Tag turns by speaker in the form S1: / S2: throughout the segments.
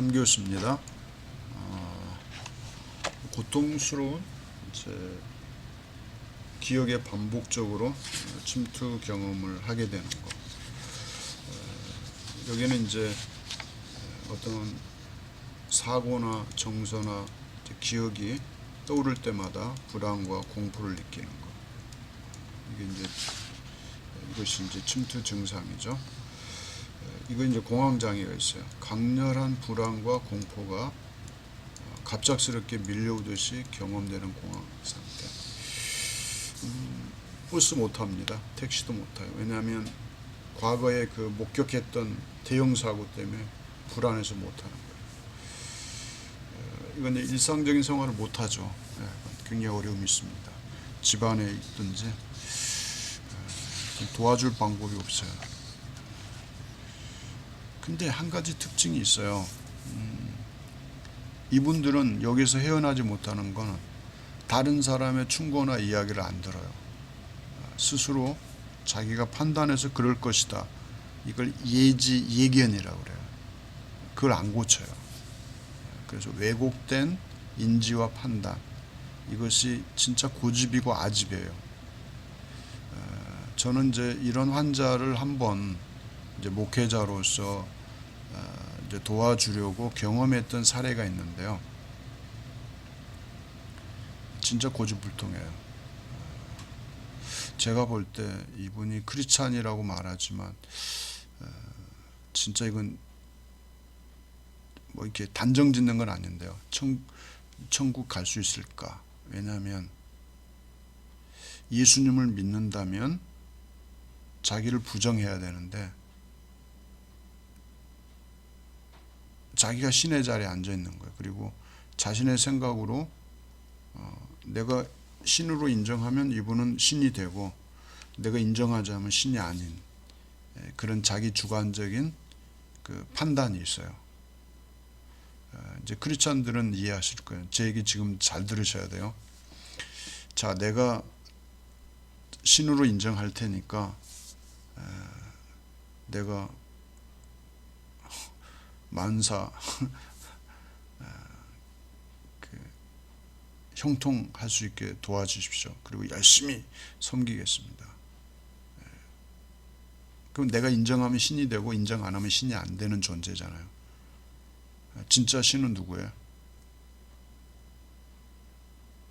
S1: 3교수입니다. 어, 고통스러운 제 기억에 반복적으로 어, 침투 경험을 하게 되는 것. 어, 여기는 이제 어떤 사고나 정서나 기억이 떠오를 때마다 불안과 공포를 느끼는 것. 이게 이제 이것이 이제 침투 증상이죠. 이거 이제 공황 장애가 있어요. 강렬한 불안과 공포가 어, 갑작스럽게 밀려오듯이 경험되는 공황 상태. 음, 버스 못 탑니다. 택시도 못 타요. 왜냐하면 과거에 그 목격했던 대형 사고 때문에 불안해서 못 하는 거예요. 어, 이건 일상적인 생활을 못 하죠. 예, 굉장히 어려움이 있습니다. 집안에 있든지 어, 도와줄 방법이 없어요. 근데 한 가지 특징이 있어요. 음, 이분들은 여기서 헤어나지 못하는 거는 다른 사람의 충고나 이야기를 안 들어요. 어, 스스로 자기가 판단해서 그럴 것이다. 이걸 예지 예견이라고 그래요. 그걸 안 고쳐요. 그래서 왜곡된 인지와 판단 이것이 진짜 고집이고 아집이에요. 어, 저는 이제 이런 환자를 한번 이제 목회자로서 도와주려고 경험했던 사례가 있는데요. 진짜 고집불통해요. 어, 제가 볼 때 이분이 크리스찬이라고 말하지만 어, 진짜 이건 뭐 이렇게 단정 짓는 건 아닌데요. 천, 천국 갈 수 있을까? 왜냐하면 예수님을 믿는다면 자기를 부정해야 되는데 자기가 신의 자리에 앉아 있는 거예요. 그리고 자신의 생각으로 어, 내가 신으로 인정하면 이분은 신이 되고 내가 인정하지 않으면 신이 아닌 예, 그런 자기 주관적인 그 판단이 있어요. 어, 이제 크리스찬들은 이해하실 거예요. 제 얘기 지금 잘 들으셔야 돼요. 자, 내가 신으로 인정할 테니까 에, 내가 만사 그 형통할 수 있게 도와주십시오. 그리고 열심히 섬기겠습니다. 예. 그럼 내가 인정하면 신이 되고 인정 안 하면 신이 안 되는 존재잖아요. 진짜 신은 누구예요?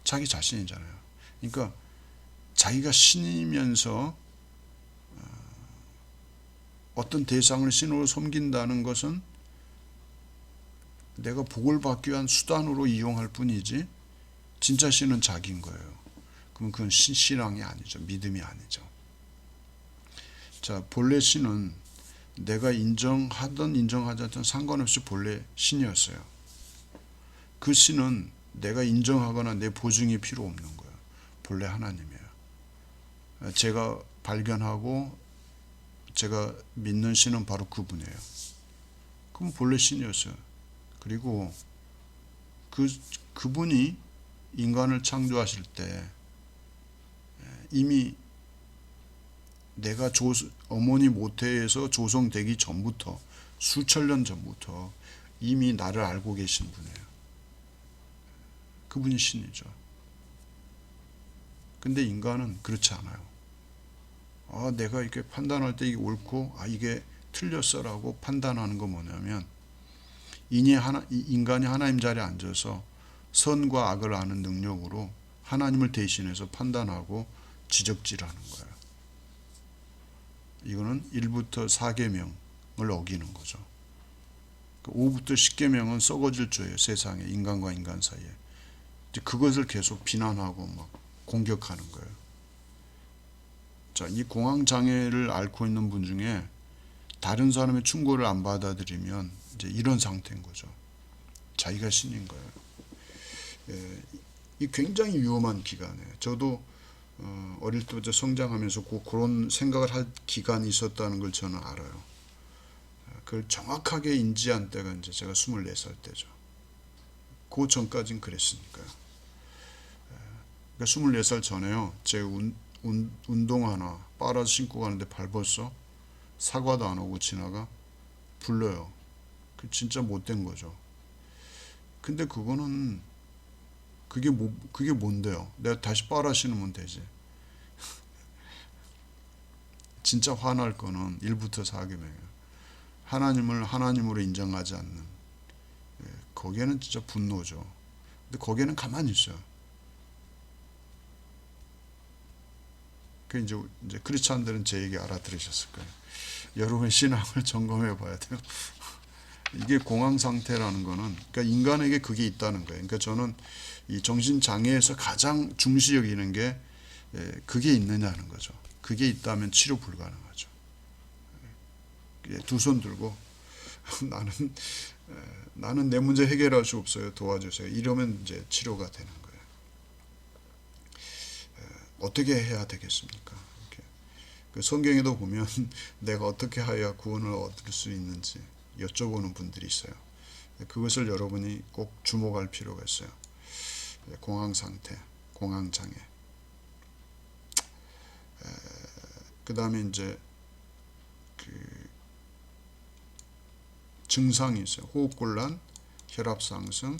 S1: 자기 자신이잖아요. 그러니까 자기가 신이면서 어떤 대상을 신으로 섬긴다는 것은 내가 복을 받기 위한 수단으로 이용할 뿐이지 진짜 신은 자기인 거예요. 그럼 그건 신, 신앙이 아니죠. 믿음이 아니죠. 자, 본래 신은 내가 인정하든 인정하지 않든 상관없이 본래 신이었어요. 그 신은 내가 인정하거나 내 보증이 필요 없는 거예요. 본래 하나님이에요. 제가 발견하고 제가 믿는 신은 바로 그분이에요. 그럼 본래 신이었어요. 그리고 그 그분이 인간을 창조하실 때 이미 내가 조, 어머니 모태에서 조성되기 전부터 수천 년 전부터 이미 나를 알고 계신 분이에요. 그분이 신이죠. 근데 인간은 그렇지 않아요. 아, 내가 이렇게 판단할 때 이게 옳고, 아, 이게 틀렸어라고 판단하는 거 뭐냐면, 인이 하나, 인간이 하나님 자리에 앉아서 선과 악을 아는 능력으로 하나님을 대신해서 판단하고 지적질하는 거예요. 이거는 1부터 4계명을 어기는 거죠. 5부터 그 10계명은 썩어질 죄예요. 세상에 인간과 인간 사이에. 그것을 계속 비난하고 막 공격하는 거예요. 자, 이 공황 장애를 앓고 있는 분 중에 다른 사람의 충고를 안 받아들이면 이제 이런 상태인 거죠. 자기가 신인 거예요. 예, 이 굉장히 위험한 기간이에요. 저도 어, 어릴 때부터 성장하면서 고, 그런 생각을 할 기간이 있었다는 걸 저는 알아요. 그걸 정확하게 인지한 때가 이제 제가 24살 때죠. 그 전까지는 그랬으니까요. 그러니까 24살 전에요. 제 운, 운, 운동 하나 빨아서 신고 가는데 밟았어. 사과도 안 오고 지나가 불러요. 그 진짜 못된 거죠. 근데 그거는 그게 뭐 그게 뭔데요? 내가 다시 빨아 신으면 되지. 진짜 화날 거는 1부터 4계명이에요. 하나님을 하나님으로 인정하지 않는 예, 거기에는 진짜 분노죠. 근데 거기에는 가만히 있어요. 그 이제 이제 크리스찬들은 제 얘기 알아들으셨을 거예요. 여러분의 신앙을 점검해 봐야 돼요. 이게 공황 상태라는 거는 그러니까 인간에게 그게 있다는 거예요. 그러니까 저는 이 정신 장애에서 가장 중시 여기는 게 예, 그게 있느냐는 거죠. 그게 있다면 치료 불가능하죠. 두 손 들고 나는 에, 나는 내 문제 해결할 수 없어요. 도와주세요. 이러면 이제 치료가 되는 거예요. 에, 어떻게 해야 되겠습니까? 그 성경에도 보면 내가 어떻게 하여야 구원을 얻을 수 있는지 여쭤보는 분들이 있어요. 그것을 여러분이 꼭 주목할 필요가 있어요. 공황 상태, 공황 장애. 그 다음에 이제 그 증상이 있어요. 호흡곤란, 혈압 상승,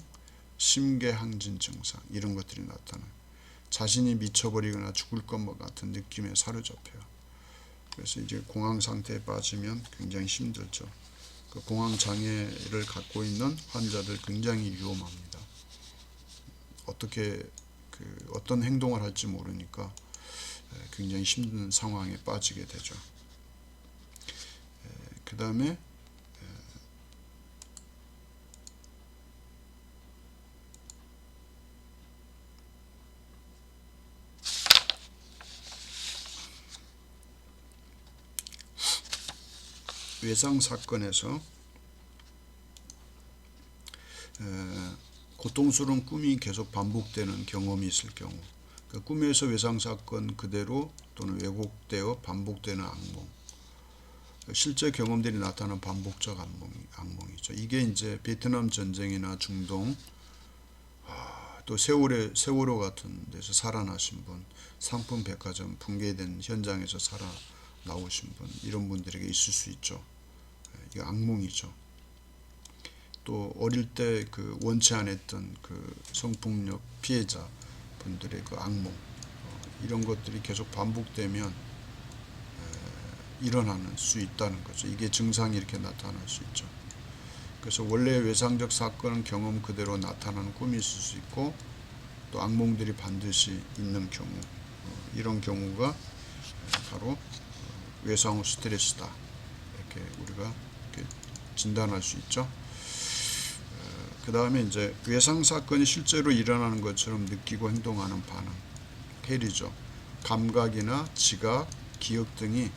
S1: 심계항진 증상 이런 것들이 나타나요. 자신이 미쳐버리거나 죽을 것 같은 느낌에 사로잡혀요. 그래서 이제 공황 상태에 빠지면 굉장히 힘들죠. 그 공황 장애를 갖고 있는 환자들 굉장히 위험합니다. 어떻게 그 어떤 행동을 할지 모르니까 굉장히 힘든 상황에 빠지게 되죠. 그 다음에 외상 사건에서 고통스러운 꿈이 계속 반복되는 경험이 있을 경우 그 꿈에서 외상 사건 그대로 또는 왜곡되어 반복되는 악몽 실제 경험들이 나타나는 반복적 악몽, 악몽이죠. 이게 이제 베트남 전쟁이나 중동 아, 또 세월의 세월호 같은 데서 살아나신 분, 상품 백화점 붕괴된 현장에서 살아 나오신 분 이런 분들에게 있을 수 있죠. 이게 악몽이죠. 또 어릴 때 그 원치 않았던 그 성폭력 피해자 분들의 그 악몽 어, 이런 것들이 계속 반복되면 일어나는 수 있다는 거죠. 이게 증상이 이렇게 나타날 수 있죠. 그래서 원래 외상적 사건은 경험 그대로 나타나는 꿈이 있을 수 있고 또 악몽들이 반드시 있는 경우 어, 이런 경우가 바로 외상 후 스트레스다 이렇게 우리가 진단할 수 있죠. 그 다음에 이제 외상 사건이 실제로 일어나는 것처럼 느끼고 행동하는 반응, 해리죠. 감각이나 지각, 기억 등이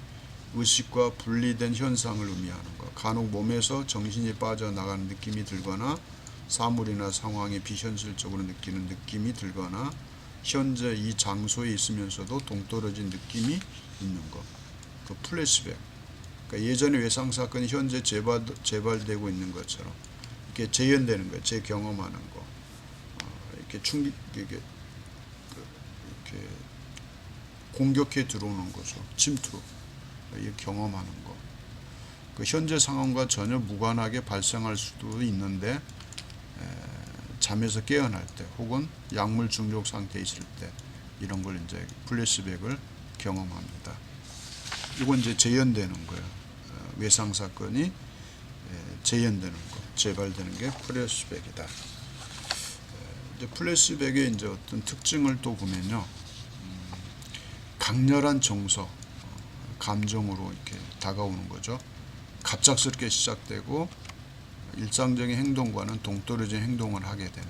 S1: 의식과 분리된 현상을 의미하는 것. 간혹 몸에서 정신이 빠져나가는 느낌이 들거나 사물이나 상황이 비현실적으로 느끼는 느낌이 들거나 현재 이 장소에 있으면서도 동떨어진 느낌이 있는 것. 그 플래시백. 그러니까 예전의 외상 사건이 현재 재발, 재발되고 있는 것처럼 이렇게 재현되는 거예요. 재경험하는 거. 어, 이렇게 충격, 이렇게, 이렇게 공격해 들어오는 거죠. 침투로. 이 경험하는 거. 그 현재 상황과 전혀 무관하게 발생할 수도 있는데 에, 잠에서 깨어날 때 혹은 약물 중독 상태에 있을 때 이런 걸 이제 플래시백을 경험합니다. 이건 이제 재현되는 거예요. 어, 외상 사건이 에, 재현되는 거, 재발되는 게 플래시백이다. 에, 이제 플래시백의 이제 어떤 특징을 또 보면요, 음, 강렬한 정서, 감정으로 이렇게 다가오는 거죠. 갑작스럽게 시작되고 일상적인 행동과는 동떨어진 행동을 하게 되는.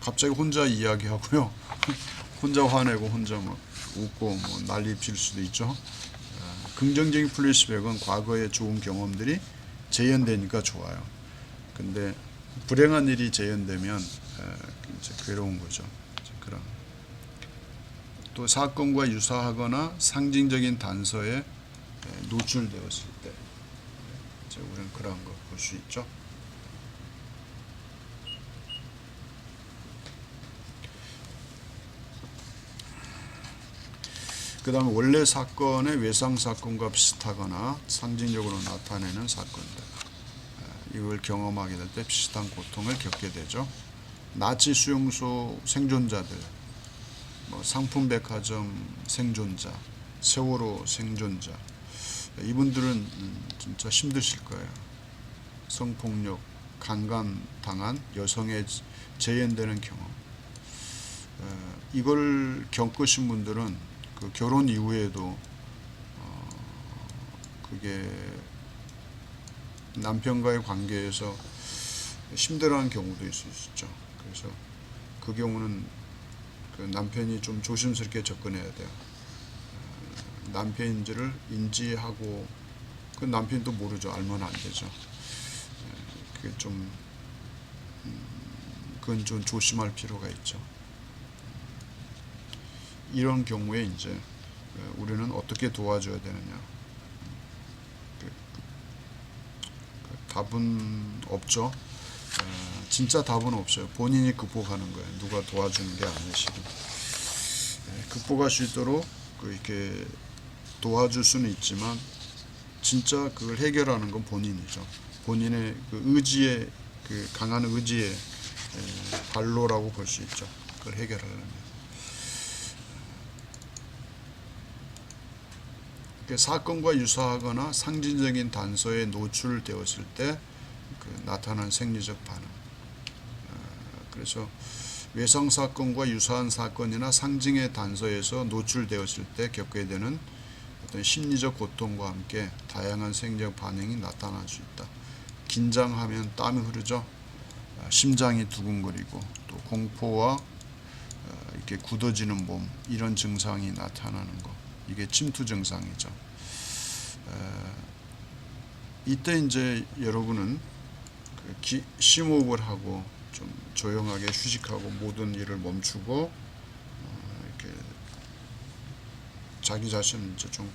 S1: 갑자기 혼자 이야기하고요. 혼자 화내고 혼자 막 웃고 뭐 난리 필 수도 있죠. 긍정적인 플래시백은 과거의 좋은 경험들이 재현되니까 좋아요. 근데 불행한 일이 재현되면 이제 괴로운 거죠. 그런. 또 사건과 유사하거나 상징적인 단서에 노출되었을 때 이제 우리는 그런 거 볼 수 있죠. 그 다음에 원래 사건의 외상 사건과 비슷하거나 상징적으로 나타내는 사건들. 에, 이걸 경험하게 될 때 비슷한 고통을 겪게 되죠. 나치 수용소 생존자들, 뭐 상품백화점 생존자, 세월호 생존자, 이분들은 음, 진짜 힘드실 거예요. 성폭력, 강간 당한 여성의 재현되는 경험. 어, 이걸 겪으신 분들은 그 결혼 이후에도 어, 그게 남편과의 관계에서 힘들어하는 경우도 있을 수 있죠. 그래서 그 경우는 그 남편이 좀 조심스럽게 접근해야 돼요. 어, 남편인지를 인지하고 그 남편도 모르죠. 알면 안 되죠. 에, 그게 좀 음, 그건 좀 조심할 필요가 있죠. 이런 경우에 이제 어, 우리는 어떻게 도와줘야 되느냐. 그, 그, 그 답은 없죠. 어, 진짜 답은 없어요. 본인이 극복하는 거예요. 누가 도와주는 게. 실은. 예, 극복할 수 있도록 그 이렇게 도와줄 수는 있지만 진짜 그걸 해결하는 건 본인이죠. 본인의 그 의지의 그 강한 의지의 에, 발로라고 볼 수 있죠. 그걸 해결하려면. 사건과 유사하거나 상징적인 단서에 노출되었을 때 그 나타난 생리적 반응. 어, 그래서 외상 사건과 유사한 사건이나 상징의 단서에서 노출되었을 때 겪게 되는 어떤 심리적 고통과 함께 다양한 생리적 반응이 나타날 수 있다. 긴장하면 땀이 흐르죠. 어, 심장이 두근거리고 또 공포와 어, 이렇게 굳어지는 몸 이런 증상이 나타나는 거. 이게 침투 증상이죠. 에, 이때 이제 여러분은 그 기, 심호흡을 하고 좀 조용하게 휴식하고 모든 일을 멈추고 어, 이렇게 자기 자신을 이제 좀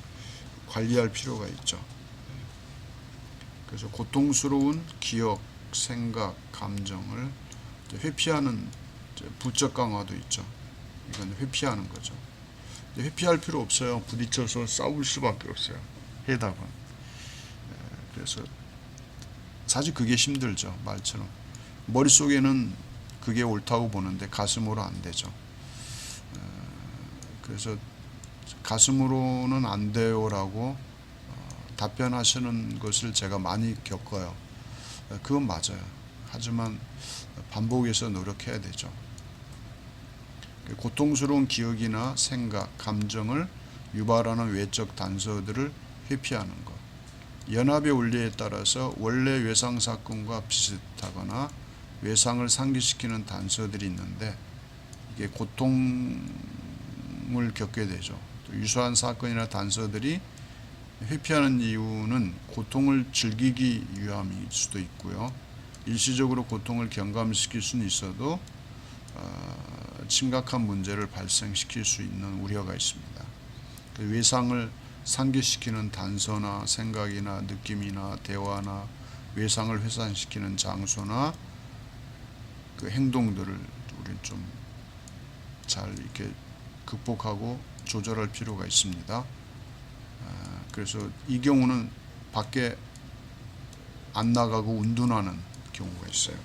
S1: 관리할 필요가 있죠. 그래서 고통스러운 기억, 생각, 감정을 회피하는 부적 강화도 있죠. 이건 회피하는 거죠. 근데 회피할 필요 없어요. 부딪혀서 싸울 수밖에 없어요. 해답은. 에, 그래서 사실 그게 힘들죠. 말처럼. 머릿속에는 그게 옳다고 보는데 가슴으로 안 되죠. 에, 그래서 가슴으로는 안 돼요라고 어, 답변하시는 것을 제가 많이 겪어요. 에, 그건 맞아요. 하지만 반복해서 노력해야 되죠. 고통스러운 기억이나 생각, 감정을 유발하는 외적 단서들을 회피하는 것. 연합의 원리에 따라서 원래 외상 사건과 비슷하거나 외상을 상기시키는 단서들이 있는데 이게 고통을 겪게 되죠. 또 유사한 사건이나 단서들이 회피하는 이유는 고통을 즐기기 위함일 수도 있고요. 일시적으로 고통을 경감시킬 수는 있어도 어, 심각한 문제를 발생시킬 수 있는 우려가 있습니다. 그 외상을 상기시키는 단서나 생각이나 느낌이나 대화나 외상을 회상시키는 장소나 그 행동들을 우리는 좀 잘 이렇게 극복하고 조절할 필요가 있습니다. 아, 그래서 이 경우는 밖에 안 나가고 운동하는 경우가 있어요.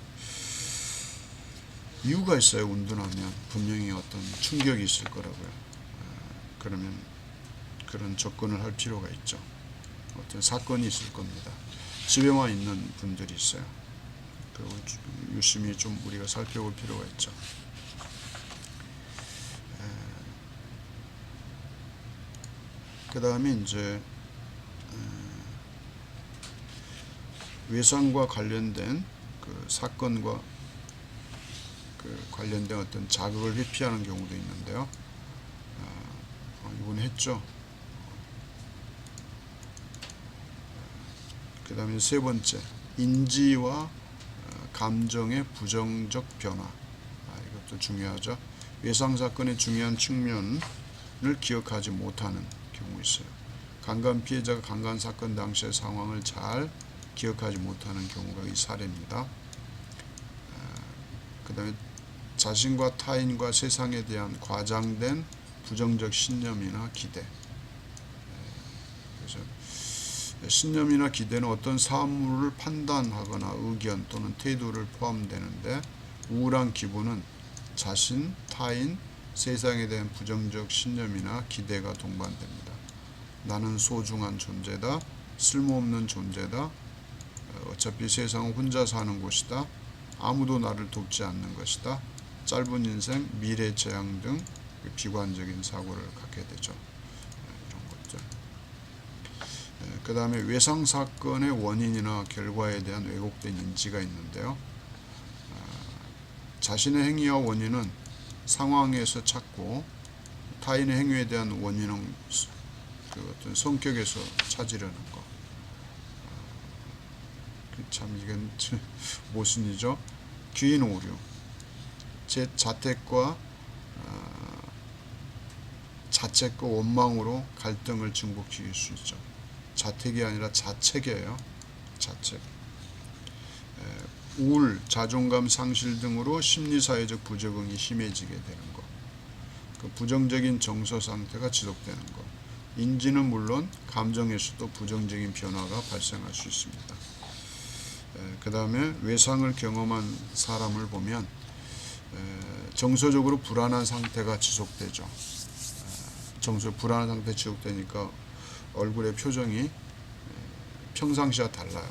S1: 이유가 있어요. 운동하면 분명히 어떤 충격이 있을 거라고요. 아, 그러면 그런 접근을 할 필요가 있죠. 어떤 사건이 있을 겁니다. 집에만 있는 분들이 있어요. 그리고 유심히 좀 우리가 살펴볼 필요가 있죠. 그 다음에 이제 외상과 관련된 그 사건과 그 관련된 어떤 자극을 회피하는 경우도 있는데요. 아, 이건 했죠. 그 다음에 세 번째, 인지와 어, 감정의 부정적 변화. 아, 이것도 중요하죠. 외상 사건의 중요한 측면을 기억하지 못하는 경우 있어요. 강간 피해자가 강간 사건 당시의 상황을 잘 기억하지 못하는 경우가 이 사례입니다. 그 다음에 자신과 타인과 세상에 대한 과장된 부정적 신념이나 기대. 예, 그래서 신념이나 기대는 어떤 사물을 판단하거나 의견 또는 태도를 포함되는데 우울한 기분은 자신, 타인, 세상에 대한 부정적 신념이나 기대가 동반됩니다. 나는 소중한 존재다. 쓸모없는 존재다. 어, 어차피 세상은 혼자 사는 곳이다. 아무도 나를 돕지 않는 것이다. 짧은 인생, 미래 재앙 등 비관적인 사고를 갖게 되죠. 예, 이런 것들. 그 다음에 외상 사건의 원인이나 결과에 대한 왜곡된 인지가 있는데요. 아, 자신의 행위와 원인은 상황에서 찾고 타인의 행위에 대한 원인은 그 어떤 성격에서 찾으려는 거. 아, 그참 이건 모순이죠. 귀인 오류. 제 자택과 아, 자책과 원망으로 갈등을 증폭시킬 수 있죠. 자택이 아니라 자책이에요. 자책. 에, 우울, 자존감 상실 등으로 심리사회적 부적응이 심해지게 되는 것. 그 부정적인 정서 상태가 지속되는 것. 인지는 물론 감정에서도 부정적인 변화가 발생할 수 있습니다. 그 다음에 외상을 경험한 사람을 보면 에, 정서적으로 불안한 상태가 지속되죠. 에, 정서 불안한 상태 지속되니까 얼굴의 표정이 에, 평상시와 달라요.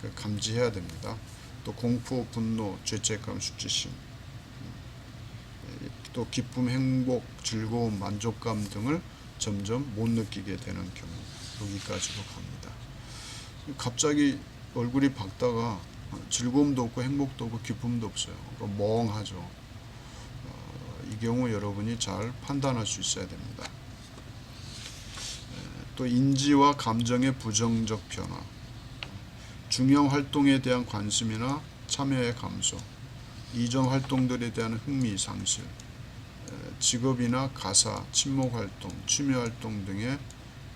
S1: 그 감지해야 됩니다. 또 공포, 분노, 죄책감, 수치심, 음, 또 기쁨, 행복, 즐거움, 만족감 등을 점점 못 느끼게 되는 경우 여기까지로 갑니다. 갑자기 얼굴이 밝다가 즐거움도 없고 행복도 없고 기쁨도 없어요. 그러니까 멍하죠. 어, 이 경우 여러분이 잘 판단할 수 있어야 됩니다. 또 인지와 감정의 부정적 변화, 중형 활동에 대한 관심이나 참여의 감소, 이전 활동들에 대한 흥미 상실, 직업이나 가사, 친목 활동, 취미 활동 등의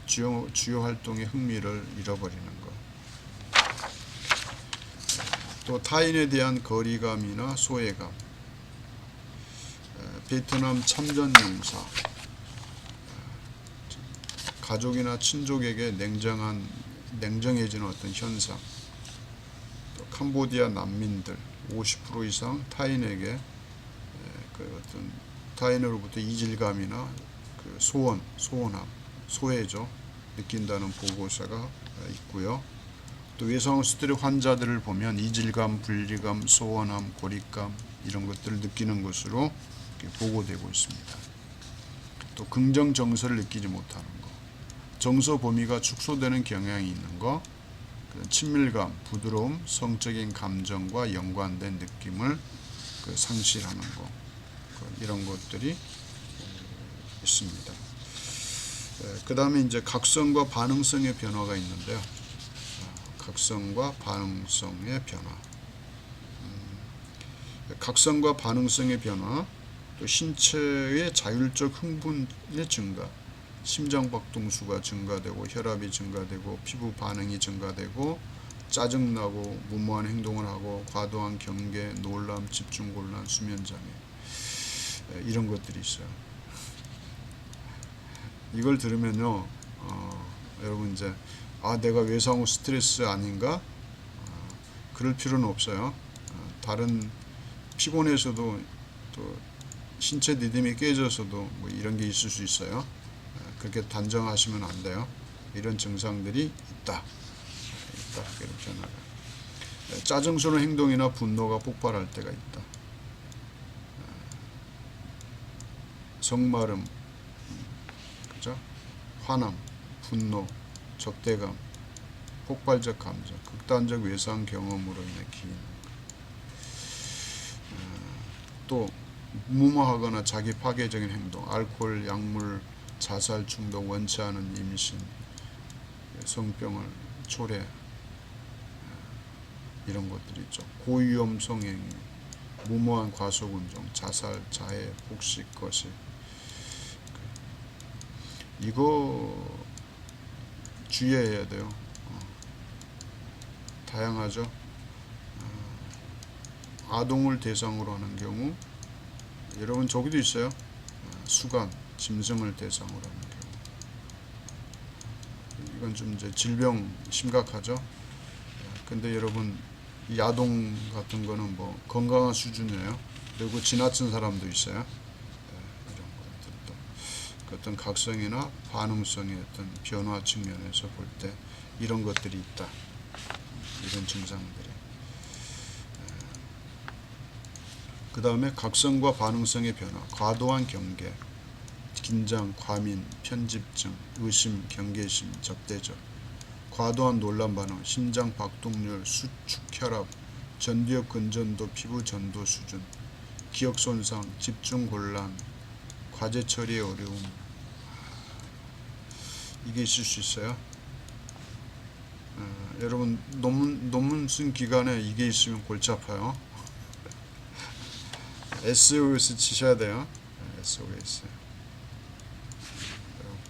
S1: 주요, 주요 활동의 흥미를 잃어버리는 것. 또 타인에 대한 거리감이나 소외감. 베트남 참전 용사. 가족이나 친족에게 냉정한 냉정해지는 어떤 현상. 또 캄보디아 난민들 50% 이상 타인에게 그 어떤 타인으로부터 이질감이나 그 소원, 소원함, 소외죠 느낀다는 보고서가 있고요. 또 외상 스트레스 환자들을 보면 이질감, 분리감, 소원함, 고립감 이런 것들을 느끼는 것으로 보고되고 있습니다. 또 긍정 정서를 느끼지 못하는 것, 정서 범위가 축소되는 경향이 있는 것, 친밀감, 부드러움, 성적인 감정과 연관된 느낌을 그 상실하는 것, 이런 것들이 있습니다. 그 다음에 이제 각성과 반응성의 변화가 있는데요. 각성과 반응성의 변화. 음, 각성과 반응성의 변화, 또 신체의 자율적 흥분의 증가, 심장박동수가 증가되고 혈압이 증가되고 피부 반응이 증가되고 짜증나고 무모한 행동을 하고 과도한 경계, 놀람, 집중곤란, 수면장애 이런 것들이 있어요. 이걸 들으면요, 어, 여러분 이제 아 내가 외상 후 스트레스 아닌가? 어, 그럴 필요는 없어요. 어, 다른 피곤해서도 또 신체 리듬이 깨져서도 뭐 이런 게 있을 수 있어요. 어, 그렇게 단정하시면 안 돼요. 이런 증상들이 있다. 있다. 이렇게 나가. 짜증스러운 행동이나 분노가 폭발할 때가 있다. 성마름, 그죠? 화남, 분노, 적대감, 폭발적 감정, 극단적 외상 경험으로 인해 기인. 또 무모하거나 자기 파괴적인 행동, 알코올, 약물, 자살 충동, 원치 않은 임신, 성병을 초래 이런 것들이 있죠. 고위험 성행위, 무모한 과속운동, 자살, 자해, 폭식, 거식. 이거 주의해야 돼요. 어. 다양하죠. 어. 아동을 대상으로 하는 경우 여러분 저기도 있어요. 어, 수간, 짐승을 대상으로 하는 경우. 이건 좀 이제 질병 심각하죠. 예, 근데 여러분 이 야동 같은 거는 뭐 건강한 수준이에요. 그리고 지나친 사람도 있어요. 그 어떤 각성이나 반응성의 어떤 변화 측면에서 볼 때 이런 것들이 있다. 이런 증상들이. 그 다음에 각성과 반응성의 변화, 과도한 경계, 긴장, 과민, 편집증, 의심, 경계심, 적대적, 과도한 논란 반응, 심장 박동률, 수축 혈압, 전두엽 근전도, 피부 전도 수준, 기억 손상, 집중 곤란, 과제 처리의 어려움. 이게 있을 수 있어요. 어, 여러분 논문 논문 쓴 기간에 이게 있으면 골치 아파요. SOS 치셔야 돼요. SOS.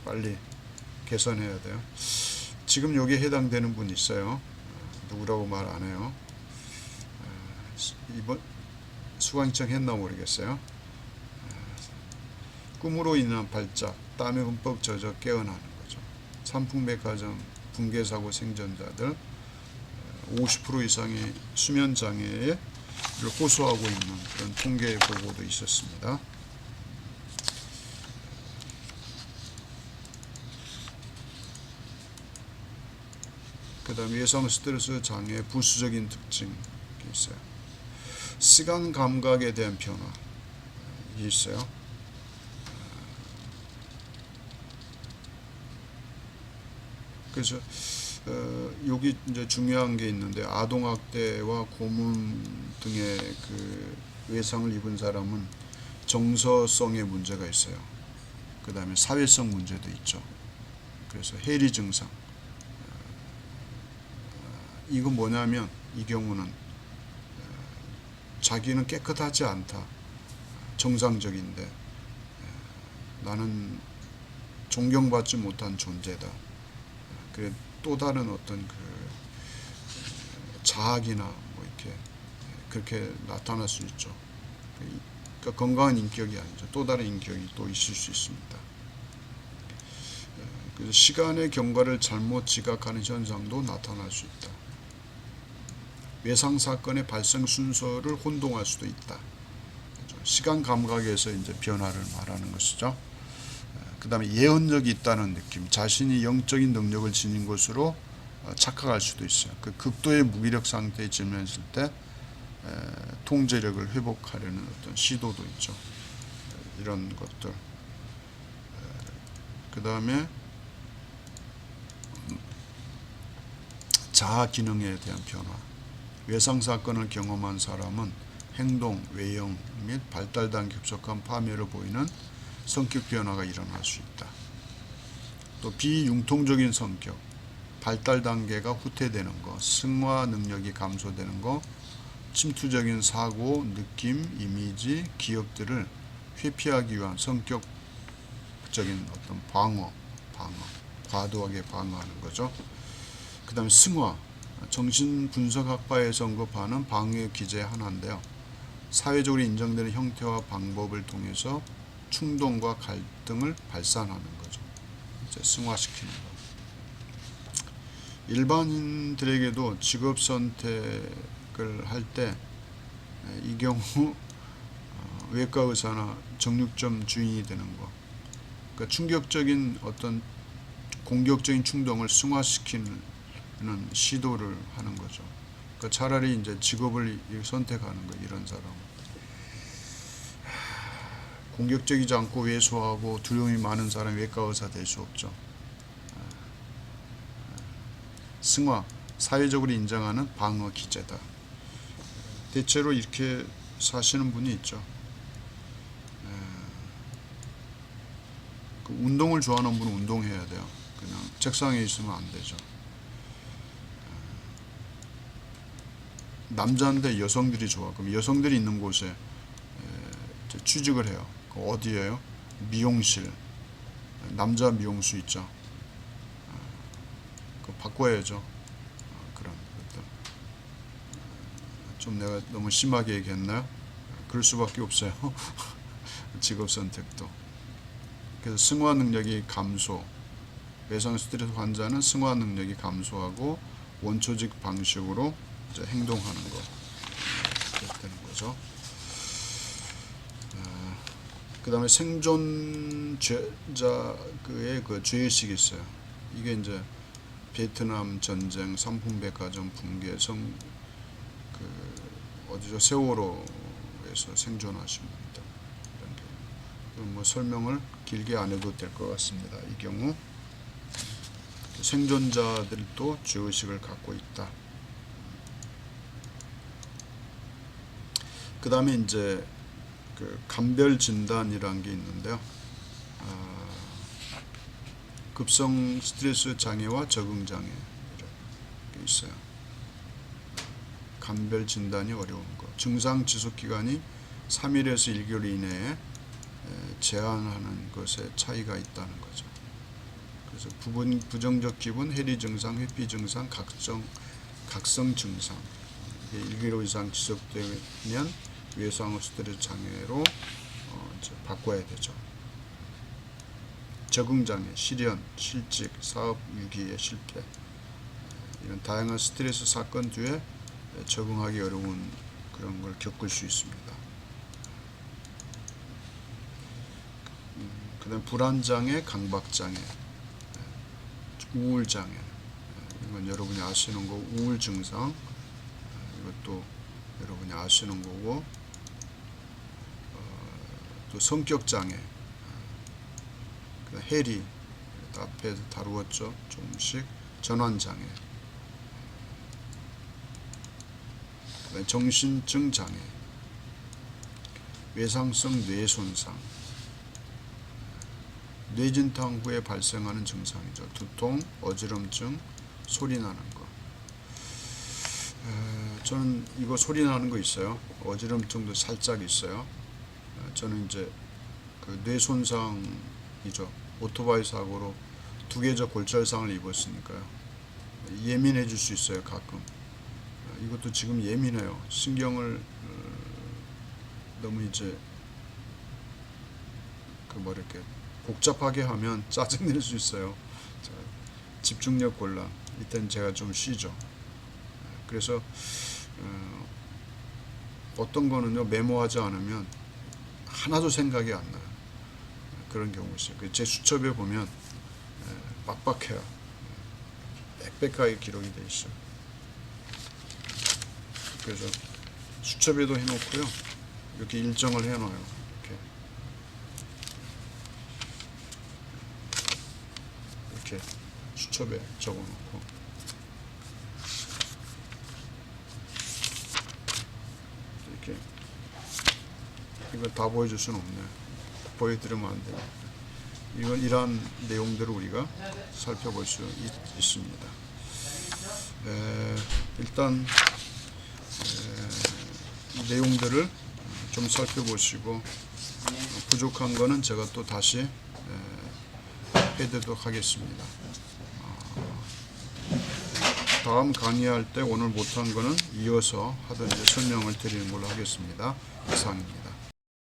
S1: 빨리 개선해야 돼요. 지금 여기에 해당되는 분 있어요. 어, 누구라고 말 안 해요. 어, 수- 이번 수강청 했나 모르겠어요. 어, 꿈으로 인한 발작, 땀에 흠뻑 젖어 깨어나는 거죠. 산풍백화점, 붕괴사고 생존자들 어, 50% 이상의 수면 장애를 호소하고 있는 그런 통계 보고도 있었습니다. 그 다음에 예성 스트레스 장애 부수적인 특징이 있어요. 시간 감각에 대한 변화 이 있어요. 그래서 어, 여기 이제 중요한 게 있는데 아동학대와 고문 등의 그 외상을 입은 사람은 정서성의 문제가 있어요. 그 다음에 사회성 문제도 있죠. 그래서 해리 증상. 어, 이건 뭐냐면 이 경우는 어, 자기는 깨끗하지 않다. 정상적인데 어, 나는 존경받지 못한 존재다. 그래 또 다른 어떤 그 어, 자학이나 뭐 이렇게 그렇게 나타날 수 있죠. 그러니까 건강한 인격이 아니죠. 또 다른 인격이 또 있을 수 있습니다. 어, 그래서 시간의 경과를 잘못 지각하는 현상도 나타날 수 있다. 외상 사건의 발생 순서를 혼동할 수도 있다. 그죠? 시간 감각에서 이제 변화를 말하는 것이죠. 그 다음에 예언력이 있다는 느낌, 자신이 영적인 능력을 지닌 것으로 어, 착각할 수도 있어요. 그 극도의 무기력 상태에 지면있을 때 에, 통제력을 회복하려는 어떤 시도도 있죠. 에, 이런 것들. 그 다음에 자아 기능에 대한 변화. 외상 사건을 경험한 사람은 행동, 외형 및 발달 단계 급속한 파멸을 보이는 성격 변화가 일어날 수 있다. 또 비융통적인 성격, 발달 단계가 후퇴되는 것, 승화 능력이 감소되는 것, 침투적인 사고, 느낌, 이미지, 기억들을 회피하기 위한 성격적인 어떤 방어, 방어, 과도하게 방어하는 거죠. 그 다음에 승화, 정신분석학파에서 언급하는 방어의 기제 하나인데요. 사회적으로 인정되는 형태와 방법을 통해서 충동과 갈등을 발산하는 거죠. 이제 승화시키는 거. 일반인들에게도 직업 선택을 할 때 이 경우 어, 외과 의사나 정육점 주인이 되는 거. 그러니까 충격적인 어떤 공격적인 충동을 승화시키는 시도를 하는 거죠. 그러니까 차라리 이제 직업을 선택하는 거 이런 사람. 공격적이지 않고 왜소하고 두려움이 많은 사람이 외과 의사 될 수 없죠. 승화, 사회적으로 인정하는 방어 기제다. 대체로 이렇게 사시는 분이 있죠. 그 운동을 좋아하는 분은 운동해야 돼요. 그냥 책상에 있으면 안 되죠. 남자인데 여성들이 좋아. 그럼 여성들이 있는 곳에 에, 취직을 해요. 그 어디예요? 미용실. 남자 미용수 있죠. 어, 그 바꿔야죠. 어, 그런 것들. 어, 좀 내가 너무 심하게 얘기했나요? 그럴 수밖에 없어요. 직업 선택도. 그래서 승화 능력이 감소. 외상 스트레스 환자는 승화 능력이 감소하고 원초적 방식으로 행동하는 거 되는 거죠. 그 다음에 생존자의 그 죄의식이 있어요. 이게 이제 베트남 전쟁, 삼풍백화점 붕괴, 성, 그 어디죠 세월호에서 생존하신 분들 이런 뭐 설명을 길게 안 해도 될 것 같습니다. 이 경우 생존자들도 죄의식을 갖고 있다. 그 다음에 이제 그 감별 진단이라는 게 있는데요. 아, 급성 스트레스 장애와 적응 장애 있어요. 감별 진단이 어려운 거. 증상 지속 기간이 3일에서 1개월 이내에 에, 제한하는 것에 차이가 있다는 거죠. 그래서 부분 부정적 기분, 해리 증상, 회피 증상, 각성 각성 증상 이게 1개월 이상 지속되면 외상후 스트레스 장애로 어, 바꿔야 되죠. 적응 장애, 실현, 실직, 사업 유기의 실패 이런 다양한 스트레스 사건 뒤에 적응하기 어려운 그런 걸 겪을 수 있습니다. 음, 그 다음 불안 장애, 강박 장애, 우울 장애 이건 여러분이 아시는 거 우울 증상 이것도 여러분이 아시는 거고 또 성격 장애, 그 해리 앞에서 다루었죠. 조금씩 전환 장애, 정신증 장애, 외상성 뇌 손상, 뇌진탕 후에 발생하는 증상이죠. 두통, 어지럼증, 소리 나는 거. 에, 저는 이거 소리 나는 거 있어요. 어지럼증도 살짝 있어요. 저는 이제 그 뇌 손상이죠. 오토바이 사고로 두 개적 골절상을 입었으니까요. 예민해질 수 있어요. 가끔. 이것도 지금 예민해요. 신경을 어, 너무 이제 그 뭐 이렇게 복잡하게 하면 짜증 낼 수 있어요. 자, 집중력 곤란. 이때는 제가 좀 쉬죠. 그래서 어, 어떤 거는요 메모하지 않으면 하나도 생각이 안 나요. 그런 경우 있어요. 그제 수첩에 보면 에, 빡빡해요. 빽빽하게 기록이 돼 있어요. 그래서 수첩에도 해놓고요. 이렇게 일정을 해놔요. 이렇게 이렇게 수첩에 적어놓고 이렇게 이걸 다 보여줄 수는 없네. 보여드리면 안 돼요. 이건 이러한 내용들을 우리가 살펴볼 수 있, 있습니다. 에, 일단 에, 이 내용들을 좀 살펴보시고 부족한 거는 제가 또 다시 에, 해드리도록 하겠습니다. 아, 다음 강의할 때 오늘 못한 거는 이어서 하든지 설명을 드리는 걸로 하겠습니다. 이상입니다.